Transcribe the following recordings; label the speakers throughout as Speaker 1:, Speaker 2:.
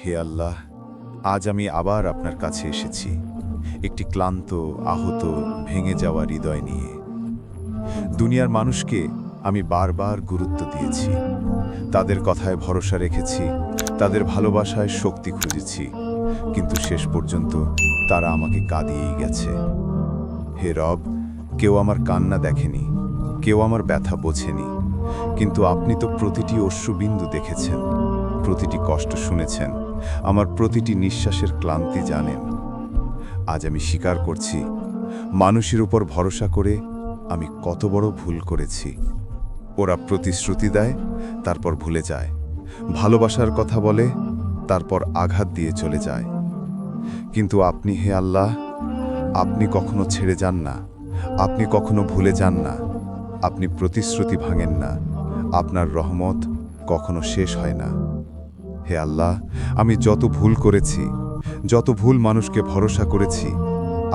Speaker 1: হে আল্লাহ, আজ আমি আবার আপনার কাছে এসেছি। একটি ক্লান্ত, আহত, ভেঙে যাওয়া হৃদয় নিয়ে। দুনিয়ার মানুষকে আমি বারবার গুরুত্ব দিয়েছি। তাদের কথায় ভরসা রেখেছি, তাদের ভালোবাসায় শক্তি খুঁজেছি, কিন্তু শেষ পর্যন্ত তারা আমাকে কাঁদিয়েই গেছে। হে রব, কেউ আমার কান্না দেখেনি, কেউ আমার ব্যথা বোঝেনি, কিন্তু আপনি তো প্রতিটি অশ্রুবিন্দু দেখেছেন। প্রতিটি কষ্ট শুনেছেন। আমার প্রতিটি নিঃশ্বাসের ক্লান্তি জানেন। আজ আমি স্বীকার করছি, মানুষের উপর ভরসা করে আমি কত বড় ভুল করেছি। ওরা প্রতিশ্রুতি দেয়, তারপর ভুলে যায়। ভালোবাসার কথা বলে, তারপর আঘাত দিয়ে চলে যায়। কিন্তু আপনি হে আল্লাহ, আপনি কখনো ছেড়ে যান না। আপনি কখনো ভুলে যান না। আপনি প্রতিশ্রুতি ভাঙেন না। আপনার রহমত কখনো শেষ হয় না। হে আল্লাহ, আমি যত ভুল করেছি, যত ভুল মানুষকে ভরসা করেছি,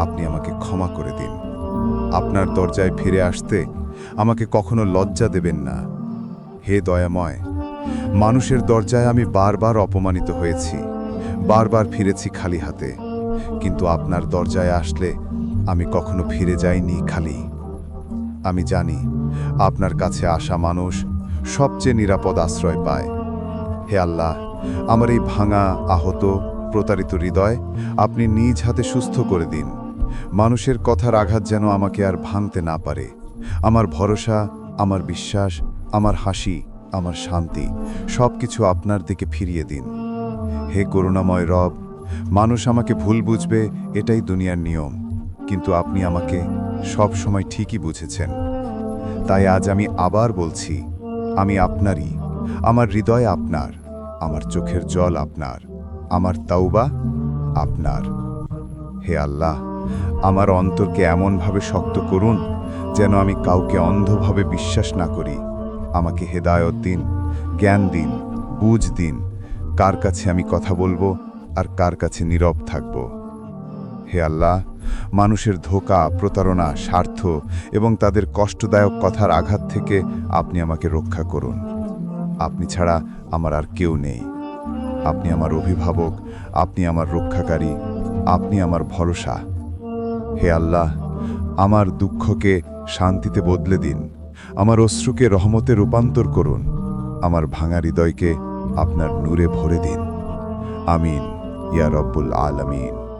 Speaker 1: আপনি আমাকে ক্ষমা করে দিন। আপনার দরজায় ফিরে আসতে আমাকে কখনো লজ্জা দেবেন না। হে দয়াময়, মানুষের দরজায় আমি বারবার অপমানিত হয়েছি, বারবার ফিরেছি খালি হাতে, কিন্তু আপনার দরজায় আসলে আমি কখনো ফিরে যাইনি খালি। আমি জানি, আপনার কাছে আসা মানুষ সবচেয়ে নিরাপদ আশ্রয় পায়। হে আল্লাহ আমার এই ভাঙা, আহত, প্রতারিত হৃদয় আপনি নিজ হাতে সুস্থ করে দিন। মানুষের কথার আঘাত যেন আমাকে আর ভাঙতে না পারে। আমার ভরসা, আমার বিশ্বাস, আমার হাসি, আমার শান্তি সব কিছু আপনার দিকে ফিরিয়ে দিন। হে করুণাময় রব, মানুষ আমাকে ভুল বুঝবে, এটাই দুনিয়ার নিয়ম। কিন্তু আপনি আমাকে সব সময় ঠিকই বুঝেছেন। তাই আজ আমি আবার বলছি, আমি আপনারই, আমার হৃদয় আপনার। আমার চোখের জল আপনার, আমার তাওবা আপনার। হে আল্লাহ, আমার অন্তরকে এমনভাবে শক্ত করুন যেন আমি কাউকে অন্ধভাবে বিশ্বাস না করি। আমাকে হেদায়ত দিন, জ্ঞান দিন, বুঝ দিন, কার কাছে আমি কথা বলব আর কার কাছে নীরব থাকব। হে আল্লাহ, মানুষের ধোকা, প্রতারণা, স্বার্থ এবং তাদের কষ্টদায়ক কথার আঘাত থেকে আপনি আমাকে রক্ষা করুন। আপনি ছাড়া আমার আর কেউ নেই। আপনি আমার অভিভাবক, আপনি আমার রক্ষাকারী, আপনি আমার ভরসা। হে আল্লাহ, আমার দুঃখকে শান্তিতে বদলে দিন। আমার অশ্রুকে রহমতে রূপান্তর করুন। আমার ভাঙা হৃদয়কে আপনার নূরে ভরে দিন। আমিন। ইয়া রব্বুল আলামিন।